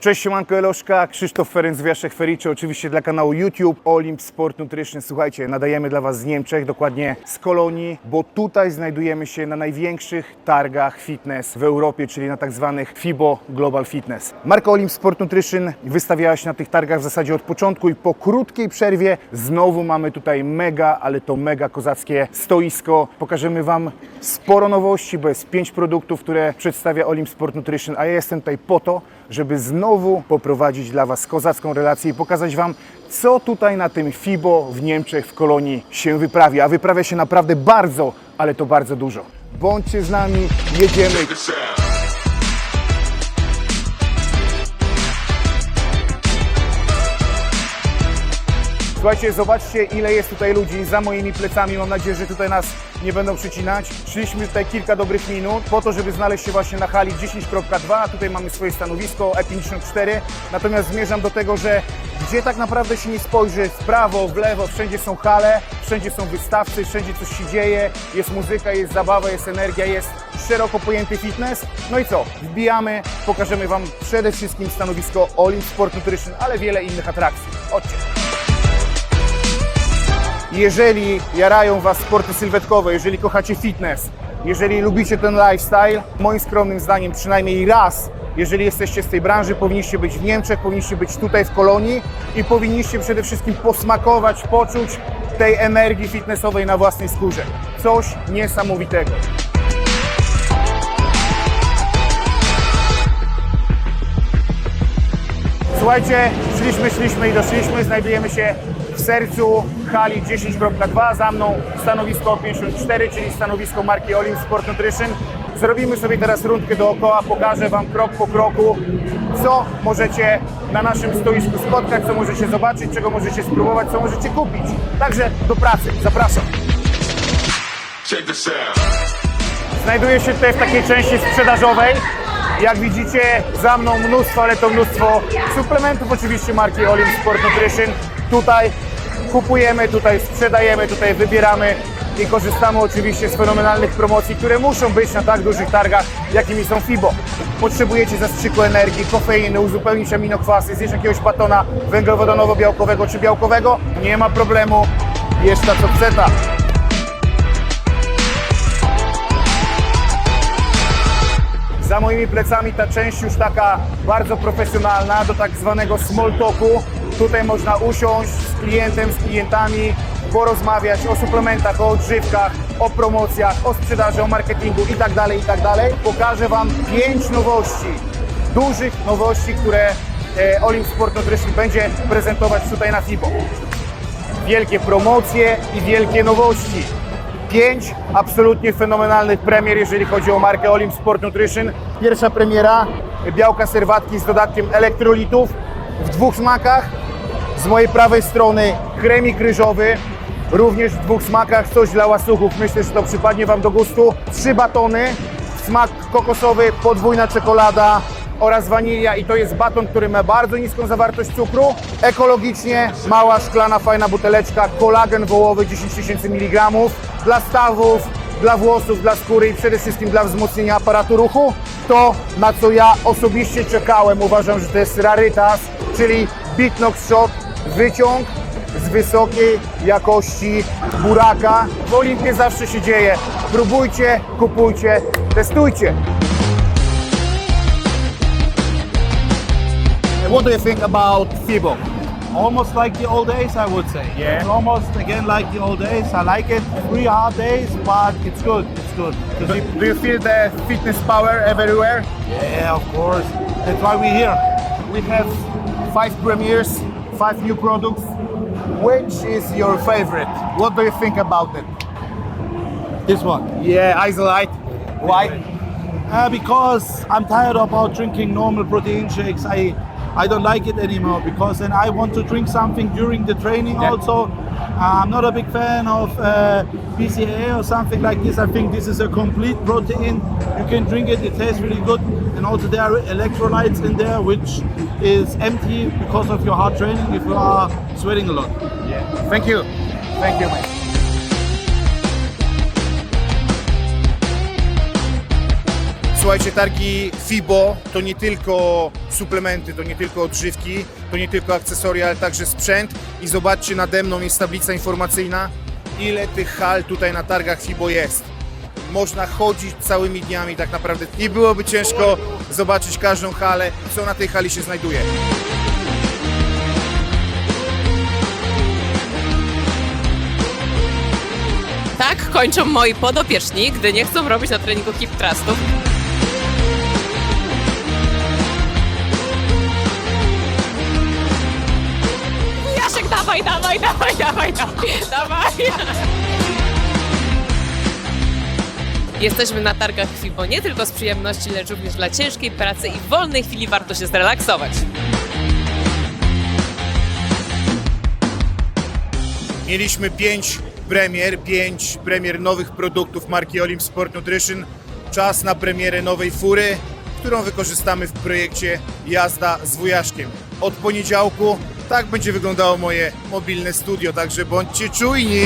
Cześć, siemanko Eloszka, Krzysztof Ferenc Wiaszek Fericze, oczywiście dla kanału YouTube Olymp Sport Nutrition. Słuchajcie, nadajemy dla Was z Niemczech, dokładnie z Kolonii, bo tutaj znajdujemy się na największych targach fitness w Europie, czyli na tak zwanych FIBO Global Fitness. Marka Olymp Sport Nutrition wystawiała się na tych targach w zasadzie od początku i po krótkiej przerwie znowu mamy tutaj mega, ale to mega kozackie stoisko. Pokażemy Wam sporo nowości, bo jest pięć produktów, które przedstawia Olymp Sport Nutrition, a ja jestem tutaj po to, żeby znowu poprowadzić dla Was kozacką relację i pokazać Wam, co tutaj na tym FIBO w Niemczech, w Kolonii się wyprawia. A wyprawia się naprawdę bardzo, ale to bardzo dużo. Bądźcie z nami, jedziemy. Słuchajcie, zobaczcie ile jest tutaj ludzi za moimi plecami. Mam nadzieję, że tutaj nas nie będą przycinać. Szliśmy tutaj kilka dobrych minut po to, żeby znaleźć się właśnie na hali 10.2. Tutaj mamy swoje stanowisko E54. Natomiast zmierzam do tego, że gdzie tak naprawdę się nie spojrzy, w prawo, w lewo, wszędzie są hale, wszędzie są wystawcy, wszędzie coś się dzieje, jest muzyka, jest zabawa, jest energia, jest szeroko pojęty fitness. No i co? Wbijamy, pokażemy Wam przede wszystkim stanowisko Olymp Sport Nutrition, ale wiele innych atrakcji. Chodźcie! Jeżeli jarają Was sporty sylwetkowe, jeżeli kochacie fitness, jeżeli lubicie ten lifestyle, moim skromnym zdaniem przynajmniej raz, jeżeli jesteście z tej branży, powinniście być w Niemczech, powinniście być tutaj w Kolonii i powinniście przede wszystkim posmakować, poczuć tej energii fitnessowej na własnej skórze. Coś niesamowitego. Słuchajcie, szliśmy, szliśmy i doszliśmy. Znajdujemy się w sercu hali 10.2. Za mną stanowisko 54, czyli stanowisko marki Olim Sport Nutrition. Zrobimy sobie teraz rundkę dookoła, pokażę Wam krok po kroku, co możecie na naszym stoisku spotkać, co możecie zobaczyć, czego możecie spróbować, co możecie kupić. Także do pracy, zapraszam. Znajduję się tutaj w takiej części sprzedażowej. Jak widzicie, za mną mnóstwo, ale to mnóstwo suplementów, oczywiście marki Olim Sport Nutrition. Tutaj kupujemy, tutaj sprzedajemy, tutaj wybieramy i korzystamy oczywiście z fenomenalnych promocji, które muszą być na tak dużych targach, jakimi są FIBO. Potrzebujecie zastrzyku energii, kofeiny, uzupełnić aminokwasy, zjeść jakiegoś batona węglowodanowo-białkowego czy białkowego? Nie ma problemu, jest ta co. Za moimi plecami ta część już taka bardzo profesjonalna, do tak zwanego small talku. Tutaj można usiąść z klientem, z klientami, porozmawiać o suplementach, o odżywkach, o promocjach, o sprzedaży, o marketingu itd. itd. Pokażę Wam pięć nowości, dużych nowości, które e, Olimp Sport Nutrition będzie prezentować tutaj na FIBO. Wielkie promocje i wielkie nowości pięć absolutnie fenomenalnych premier, jeżeli chodzi o markę Olimp Sport Nutrition. Pierwsza premiera, białka serwatki z dodatkiem elektrolitów w dwóch smakach. Z mojej prawej strony kremik ryżowy, również w dwóch smakach, coś dla łasuchów. Myślę, że to przypadnie Wam do gustu. Trzy batony, smak kokosowy, podwójna czekolada oraz wanilia i to jest baton, który ma bardzo niską zawartość cukru. Ekologicznie, mała, szklana, fajna buteleczka, kolagen wołowy 10 tysięcy mg dla stawów, dla włosów, dla skóry i przede wszystkim dla wzmocnienia aparatu ruchu. To, na co ja osobiście czekałem, uważam, że to jest rarytas, czyli Bitnox Shot, wyciąg z wysokiej jakości buraka. W Olimpie zawsze się dzieje. Próbujcie, kupujcie, testujcie. What do you think about FIBO? almost like the old days, I would say. Yeah. It's almost again like the old days. I like it. Three hard days, but it's good. It's good. Do, you- do you feel the fitness power everywhere? yeah, of course. That's why we're here. We have five premieres, five new products. Which is your favorite? What do you think about it? This one. Yeah, Isolite. Why? Uh, because I'm tired about drinking normal protein shakes. I I don't like it anymore because then I want to drink something during the training Yeah. also. I'm not a big fan of uh, BCAA or something like this. I think this is a complete protein. You can drink it, it tastes really good. And also there are electrolytes in there, which is empty because of your hard training if you are sweating a lot. Thank you. Thank you, Słuchajcie, targi FIBO to nie tylko suplementy, to nie tylko odżywki, to nie tylko akcesoria, ale także sprzęt. I zobaczcie, nade mną jest tablica informacyjna, ile tych hal tutaj na targach FIBO jest. Można chodzić całymi dniami tak naprawdę. Nie byłoby ciężko zobaczyć każdą halę, co na tej hali się znajduje. Tak kończą moi podopieczni, gdy nie chcą robić na treningu hip thrustów. Dawaj, dawaj. Jesteśmy na targach FIBO nie tylko z przyjemności, lecz również dla ciężkiej pracy i w wolnej chwili warto się zrelaksować. Mieliśmy pięć premier, pięć premier nowych produktów marki Olim Sport Nutrition. Czas na premierę nowej fury, którą wykorzystamy w projekcie Jazda z wujaszkiem. Od poniedziałku tak będzie wyglądało moje mobilne studio, także bądźcie czujni.